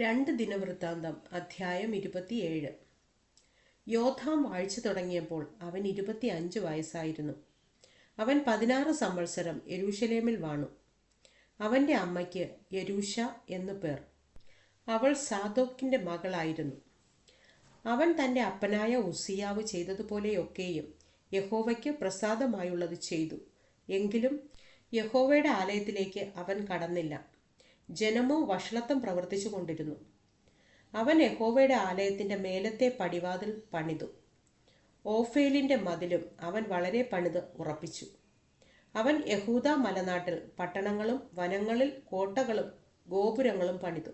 രണ്ട് ദിനവൃത്താന്തം അധ്യായം ഇരുപത്തിയേഴ്. യോധാം വാഴ്ച തുടങ്ങിയപ്പോൾ അവൻ ഇരുപത്തി അഞ്ച് വയസ്സായിരുന്നു. അവൻ പതിനാറ് സംവത്സരം യരൂഷലേമിൽ വാണു. അവന്റെ അമ്മയ്ക്ക് യരൂഷ എന്നു പേർ. അവൾ സാദോക്കിന്റെ മകളായിരുന്നു. അവൻ തന്റെ അപ്പനായ ഉസിയാവ് ചെയ്തതുപോലെയൊക്കെയും യഹോവയ്ക്ക് പ്രസാദമായുള്ളത് ചെയ്തു. എങ്കിലും യഹോവയുടെ ആലയത്തിലേക്ക് അവൻ കടന്നില്ല. ജനമോ വഷളത്വം പ്രവർത്തിച്ചു കൊണ്ടിരുന്നു. അവൻ യഹോവയുടെ ആലയത്തിന്റെ മേലത്തെ പടിവാതിൽ പണിതു. ഓഫേലിന്റെ മതിലും അവൻ വളരെ പണിത് ഉറപ്പിച്ചു. അവൻ യഹൂദ മലനാട്ടിൽ പട്ടണങ്ങളും വനങ്ങളിൽ കോട്ടകളും ഗോപുരങ്ങളും പണിതു.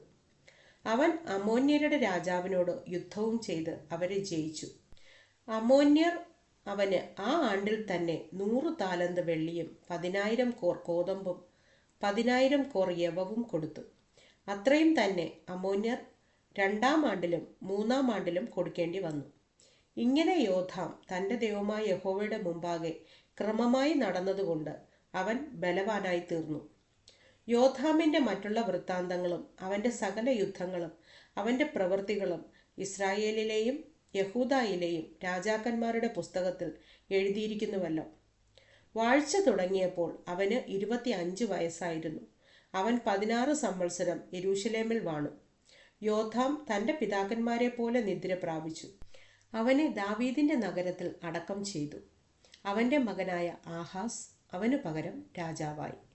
അവൻ അമോന്യരുടെ രാജാവിനോട് യുദ്ധവും ചെയ്ത് അവരെ ജയിച്ചു. അമോന്യർ അവന് ആ ആണ്ടിൽ തന്നെ നൂറ് താലന്ത് വെള്ളിയും പതിനായിരം കോർ കോതമ്പും പതിനായിരം കോർ യവവും കൊടുത്തു. അത്രയും തന്നെ അമോന്യർ രണ്ടാം ആണ്ടിലും മൂന്നാം ആണ്ടിലും കൊടുക്കേണ്ടി വന്നു. ഇങ്ങനെ യോധാം തന്റെ ദൈവമായ യഹോവയുടെ മുമ്പാകെ ക്രമമായി നടന്നതുകൊണ്ട് അവൻ ബലവാനായി തീർന്നു. യോധാമിന്റെ മറ്റുള്ള വൃത്താന്തങ്ങളും അവന്റെ സകല യുദ്ധങ്ങളും അവന്റെ പ്രവൃത്തികളും ഇസ്രായേലിലെയും യഹൂദായിലെയും രാജാക്കന്മാരുടെ പുസ്തകത്തിൽ എഴുതിയിരിക്കുന്നുവല്ലോ. വാഴ്ച തുടങ്ങിയപ്പോൾ അവന് ഇരുപത്തി അഞ്ച് വയസ്സായിരുന്നു. അവൻ പതിനാറ് സംവത്സരം യെരൂശലേമിൽ വാണു. യോധാം തന്റെ പിതാക്കന്മാരെ പോലെ നിദ്ര പ്രാപിച്ചു. അവനെ ദാവീദിന്റെ നഗരത്തിൽ അടക്കം ചെയ്തു. അവന്റെ മകനായ ആഹാസ് അവനു പകരം രാജാവായി.